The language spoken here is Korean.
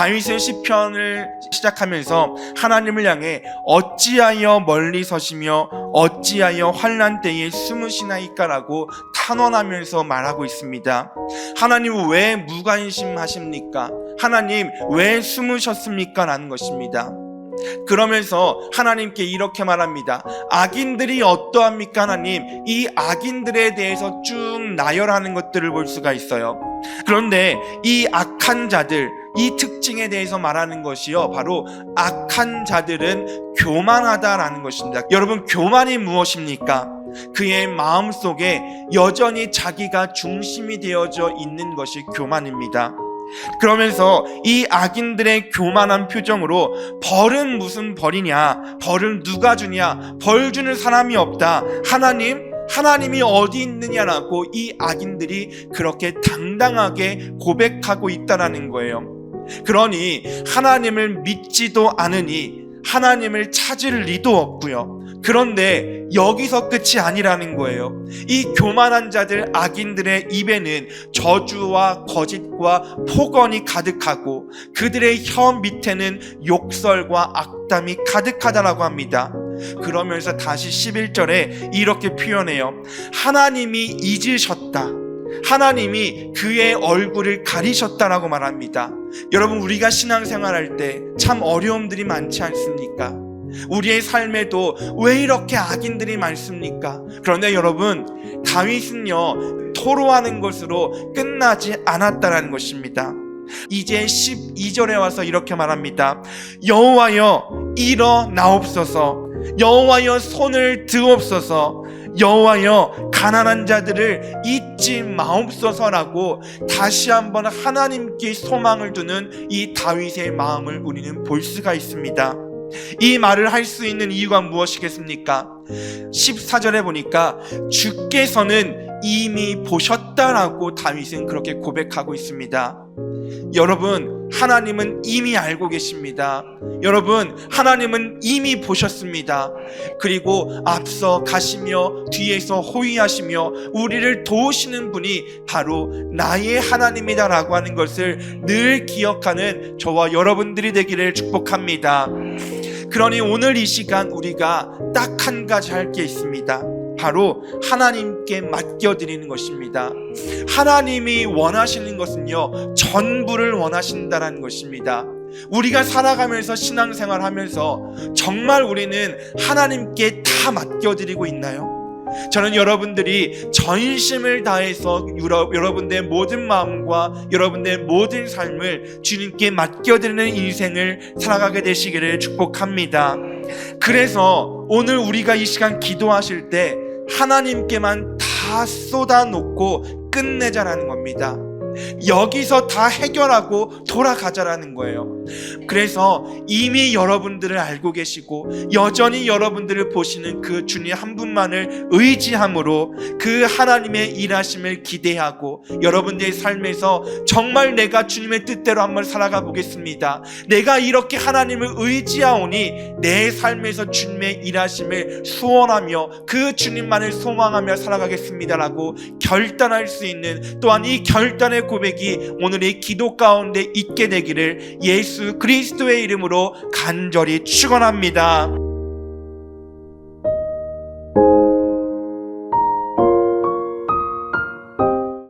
다윗은 시편을 시작하면서 하나님을 향해 어찌하여 멀리 서시며 어찌하여 환난 때에 숨으시나이까라고 탄원하면서 말하고 있습니다. 하나님 왜 무관심하십니까? 하나님 왜 숨으셨습니까? 라는 것입니다. 그러면서 하나님께 이렇게 말합니다. 악인들이 어떠합니까, 하나님? 이 악인들에 대해서 쭉 나열하는 것들을 볼 수가 있어요. 그런데 이 악한 자들, 이 특징에 대해서 말하는 것이요. 바로 악한 자들은 교만하다라는 것입니다. 여러분, 교만이 무엇입니까? 그의 마음 속에 여전히 자기가 중심이 되어져 있는 것이 교만입니다. 그러면서 이 악인들의 교만한 표정으로 벌은 무슨 벌이냐? 벌을 누가 주냐? 벌 주는 사람이 없다. 하나님, 하나님이 어디 있느냐라고 이 악인들이 그렇게 당당하게 고백하고 있다라는 거예요. 그러니 하나님을 믿지도 않으니 하나님을 찾을 리도 없고요. 그런데 여기서 끝이 아니라는 거예요. 이 교만한 자들 악인들의 입에는 저주와 거짓과 폭언이 가득하고 그들의 혀 밑에는 욕설과 악담이 가득하다라고 합니다. 그러면서 다시 11절에 이렇게 표현해요. 하나님이 잊으셨다. 하나님이 그의 얼굴을 가리셨다라고 말합니다. 여러분, 우리가 신앙생활할 때 참 어려움들이 많지 않습니까? 우리의 삶에도 왜 이렇게 악인들이 많습니까? 그런데 여러분, 다윗은요, 토로하는 것으로 끝나지 않았다라는 것입니다. 이제 12절에 와서 이렇게 말합니다. 여호와여 일어나옵소서 여호와여 손을 드옵소서 여호와여 가난한 자들을 잊지 마옵소서라고 다시 한번 하나님께 소망을 두는 이 다윗의 마음을 우리는 볼 수가 있습니다. 이 말을 할 수 있는 이유가 무엇이겠습니까? 14절에 보니까 주께서는 이미 보셨다라고 다윗은 그렇게 고백하고 있습니다. 여러분, 하나님은 이미 알고 계십니다. 여러분, 하나님은 이미 보셨습니다. 그리고 앞서 가시며 뒤에서 호위하시며 우리를 도우시는 분이 바로 나의 하나님이다라고 하는 것을 늘 기억하는 저와 여러분들이 되기를 축복합니다. 그러니 오늘 이 시간 우리가 딱 한 가지 할 게 있습니다. 바로 하나님께 맡겨드리는 것입니다. 하나님이 원하시는 것은요, 전부를 원하신다라는 것입니다. 우리가 살아가면서 신앙생활 하면서 정말 우리는 하나님께 다 맡겨드리고 있나요? 저는 여러분들이 전심을 다해서 여러분들의 모든 마음과 여러분들의 모든 삶을 주님께 맡겨드리는 인생을 살아가게 되시기를 축복합니다. 그래서 오늘 우리가 이 시간 기도하실 때 하나님께만 다 쏟아놓고 끝내자라는 겁니다. 여기서 다 해결하고 돌아가자라는 거예요. 그래서 이미 여러분들을 알고 계시고 여전히 여러분들을 보시는 그 주님 한 분만을 의지함으로 그 하나님의 일하심을 기대하고 여러분들의 삶에서 정말 내가 주님의 뜻대로 한번 살아가 보겠습니다. 내가 이렇게 하나님을 의지하오니 내 삶에서 주님의 일하심을 소원하며 그 주님만을 소망하며 살아가겠습니다라고 결단할 수 있는 또한 이 결단의 고백이 오늘의 기도 가운데 있게 되기를 예수 그리스도의 이름으로 간절히 축원합니다.